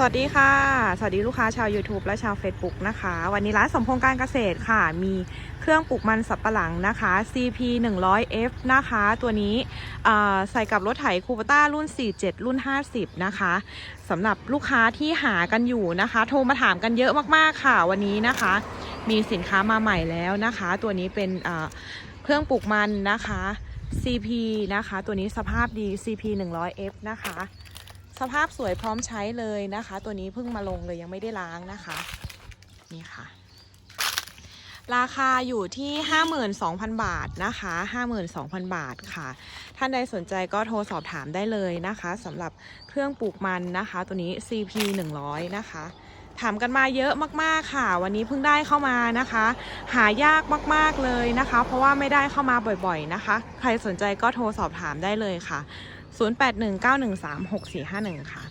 สวัสดีค่ะ สวัสดีลูกค้าชาว YouTube และชาว Facebook นะคะ วันนี้ร้านสมพงษ์การเกษตรค่ะ มีเครื่องปลูกมันสับปะหลังนะคะ CP 100F นะคะ ตัวนี้ใส่กับรถไถคูปต้ารุ่น 47 รุ่น 50 นะคะสำหรับลูกค้าที่หากันอยู่นะคะ โทรมาถามกันเยอะมากๆค่ะ วันนี้นะคะ มีสินค้ามาใหม่แล้วนะคะ ตัวนี้เป็นเอ่อเครื่องปลูกมันนะคะ CP นะคะ ตัวนี้สภาพดี CP 100F นะคะ สภาพสวยพร้อมใช้เลยนะคะ ตัวนี้เพิ่งมาลงเลยยังไม่ได้ล้างนะคะ นี่ค่ะ ราคาอยู่ที่ 52,000 บาทนะคะ 52,000 บาทค่ะ ท่านใดสนใจก็โทรสอบถามได้เลยนะคะสำหรับเครื่องปลูกมันนะคะ ตัวนี้ CP 100นะคะถามกันมาเยอะมากๆค่ะ วันนี้เพิ่งได้เข้ามานะคะ หายากมากๆเลยนะคะ เพราะว่าไม่ได้เข้ามาบ่อยๆนะคะ ใครสนใจก็โทรสอบถามได้เลยค่ะ 0819136451 ค่ะ